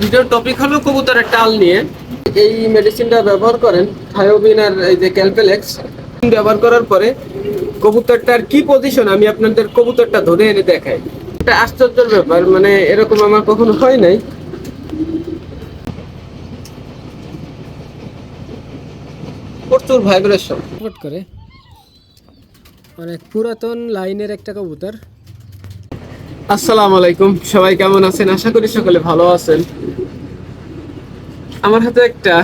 ভিডিওর টপিক হলো কবুতরের টাল নিয়ে। এই মেডিসিনটা ব্যবহার করেন থায়োবিন আর এই যে ক্যালপেলেক্স ব্যবহার করার পরে কবুতরটার কি পজিশন আমি আপনাদের কবুতরটা ধরে এনে দেখাই। এটা আশ্চর্যের ব্যাপার মানে এরকম আমার কখনো হয় নাই। প্রচুর ভাইব্রেশন করে। অনেক পুরাতন লাইনের একটা কবুতর। আসসালামু আলাইকুম। সবাই কেমন আছেন? আশা করি সকলে ভালো আছেন। আমার হাতে একটা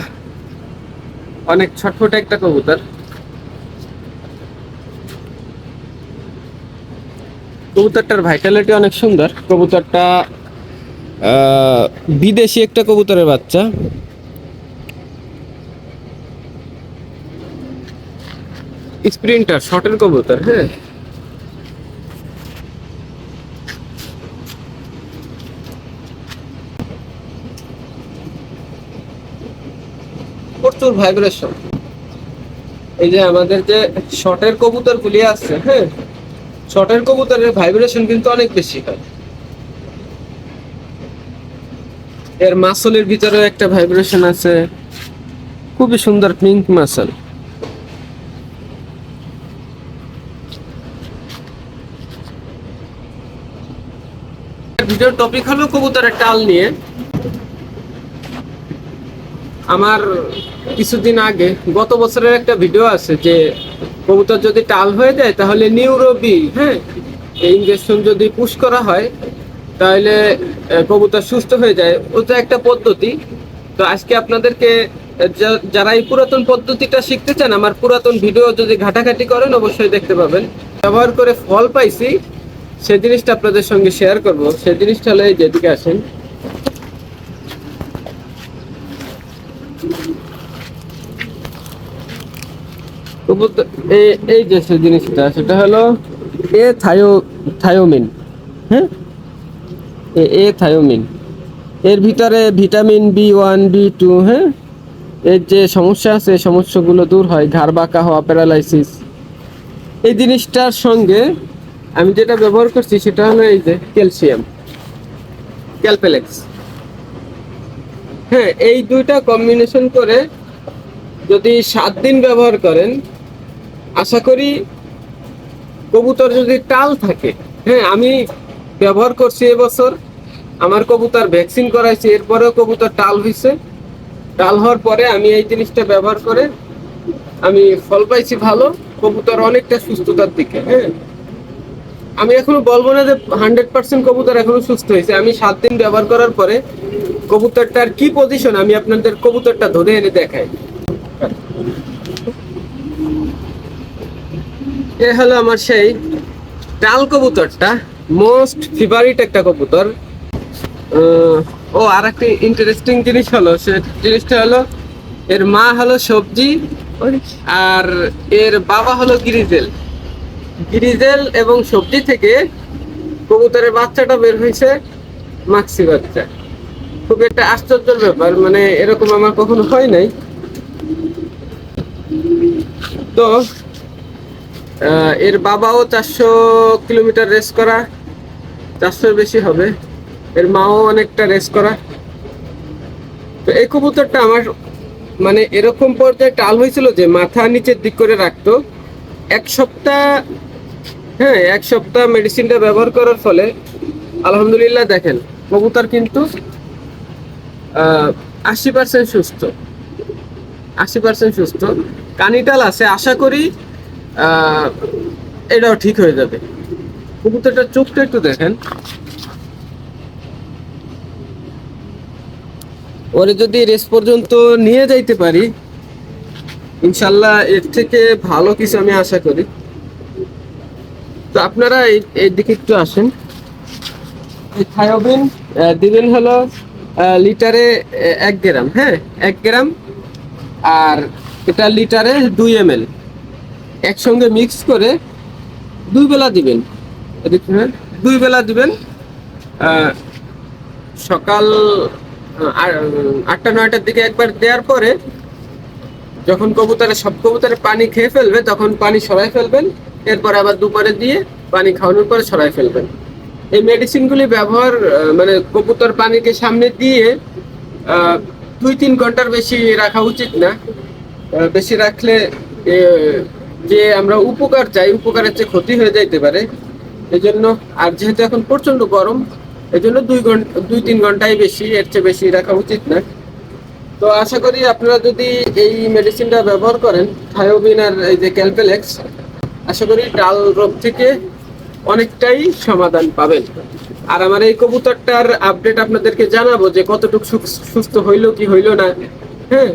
অনেক ছটফট একটা কবুতর। কবুতরটার ভাইটালিটি অনেক সুন্দর। কবুতরটা বিদেশি একটা কবুতরের বাচ্চা। স্প্রিন্টার শর্টের কবুতর হ্যাঁ? প্রচুর ভাইব্রেশন এই যে আমাদের যে শর্টের কবুতর গুলি আছে হ্যাঁ? শর্টের কবুতরের ভাইব্রেশন কিন্তু অনেক বেশি হয়। এর মাসলের ভিতরে একটা ভাইব্রেশন আছে। খুবই সুন্দর পিঙ্ক মাসল। ভিডিওর টপিক হলো কবুতরের টাল নিয়ে। আমার কিছুদিন আগে, গত বছরের একটা ভিডিও আছে যে, কবুতর যদি টাল হয়ে যায়, তাহলে নিউরোবি হ্যাঁ? ইঞ্জেকশন যদি পুশ করা হয়, তাহলে কবুতর সুস্থ হয়ে যায়। ওটা একটা পদ্ধতি। তো আজকে আপনাদেরকে যারা এই পুরাতন পদ্ধতিটা শিখতে চান, আমার পুরাতন ভিডিও যদি ঘাটাঘাটি করেন, অবশ্যই দেখতে পাবেন। ব্যবহার করে ফল পাইছি, সে জিনিসটা আপনাদের সঙ্গে শেয়ার করব। সে জিনিসটা হলো এই যেদিকে আসেন। এই যে জিনিসটা, সেটা হলো এ থায়ো, থায়োমিন হ্যাঁ? এ থায়োমিন। এর ভিতরে vitamin B one, B two হ্যাঁ? এর যে সমস্যা আছে সমস্যাগুলো দূর হয়, ঘাড় বাঁকা হওয়া, প্যারালাইসিস। এই জিনিসটার সঙ্গে আমি যেটা ব্যবহার করছি, সেটা হলো এই যে ক্যালসিয়াম, ক্যালপেলেক্স। হ্যাঁ এই দুইটা কম্বিনেশন করে যদি সাত দিন ব্যবহার করেন আশা করি কবুতর যদি টাল থাকে হ্যাঁ আমি ব্যবহার করছি এবছর আমার কবুতর ভ্যাকসিন করাইছি, এরপরেও কবুতর টাল হয়েছে টাল হওয়ার পরে আমি এই জিনিসটা ব্যবহার করে আমি ফল পাইছি ভালো, কবুতর অনেকটা সুস্থতার দিকে হ্যাঁ। আমি এখনও বলব না যে হান্ড্রেড পার্সেন্ট কবুতর এখনও সুস্থ হয়েছে আমি সাত দিন ব্যবহার করার পরে কবুতরটার কি পজিশন আমি আপনাদের কবুতরটা ধরে এনে দেখাই। এ হলো আমার সেই ডাল কবুতরটা মোস্ট ফেভারিট একটা কবুতর। ও আর একটা ইন্টারেস্টিং জিনিস হলো, সে জিনিসটা হলো এর মা হলো সবজি আর এর বাবা হলো গিরিজেল। গিরিজেল এবং সবজি থেকে কবুতরের বাচ্চাটা বের হয়েছে মাক্সি বাচ্চা। খুব একটা আশ্চর্যের ব্যাপার মানে এরকম আমার কখনো হয় নাই। তো এর বাবাও চারশো কিলোমিটার রেস করা, চারশোর বেশি হবে। এর মাও অনেকটা রেস করা। তো এই কবুতরটা আমার মানে এরকম পর্যায়ে টাল হয়েছিল যে মাথা নিচের দিক করে রাখতো। এক সপ্তাহ হ্যাঁ এক সপ্তাহ মেডিসিনটা ব্যবহার করার ফলে আলহামদুলিল্লাহ দেখেন, কবুতর কিন্তু আশি পার্সেন্ট সুস্থ। আশি পার্সেন্ট সুস্থ। কানিটাল আছে, আশা করি এটাও ঠিক হয়ে যাবে। কবুতরটার চোখটা একটু দেখেন। ওরে যদি রেস পর্যন্ত নিয়ে যাইতে পারি, ইনশাল্লাহ এর থেকে ভালো কিছু আমি আশা করি। তো আপনারা এই দিকে একটু আসেন। থায়োবিন দিবেন হলো লিটারে এক গ্রাম হ্যাঁ এক গ্রাম, আর এটা লিটারে দুই এম এল একসঙ্গে মিক্স করে দুই বেলা দিবেন। হ্যাঁ, দুই বেলা দিবেন। সকাল আটটা নয়টার দিকে একবার দেওয়ার পরে যখন কবুতরে সব কবুতরে পানি খেয়ে ফেলবে তখন পানি সরাই ফেলবেন। এরপর আবার দুপুরে দিয়ে পানি খাওয়ানোর পরে সরাই ফেলবেন। এই মেডিসিনগুলি ব্যবহার মানে কবুতর পানিকে সামনে দিয়ে দুই তিন ঘণ্টার বেশি রাখা উচিত না। বেশি রাখলে যে আমরা উপকার চাই, উপকারের চেয়ে ক্ষতি হয়ে যাইতে পারে। এই জন্য আর যেহেতু এখন প্রচণ্ড গরম এই জন্য দুই ঘণ্টা দুই তিন ঘন্টাই বেশি, এর চেয়ে বেশি রাখা উচিত না। তো আশা করি আপনারা যদি এই মেডিসিনটা ব্যবহার করেন থায়োবিন আর এই যে ক্যালপেলেক্স, আশা করি ডাল রোগ থেকে অনেকটাই সমাধান পাবেন। আর আমার এই কবুতরটার আপডেট আপনাদেরকে জানাব যে কতটুকু সুস- সুস্থ হইল কি হইল না। হ্যাঁ?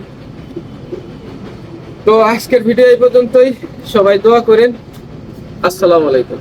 তো আজকের ভিডিও এই পর্যন্তই। সবাই দোয়া করেন। আসসালামু আলাইকুম।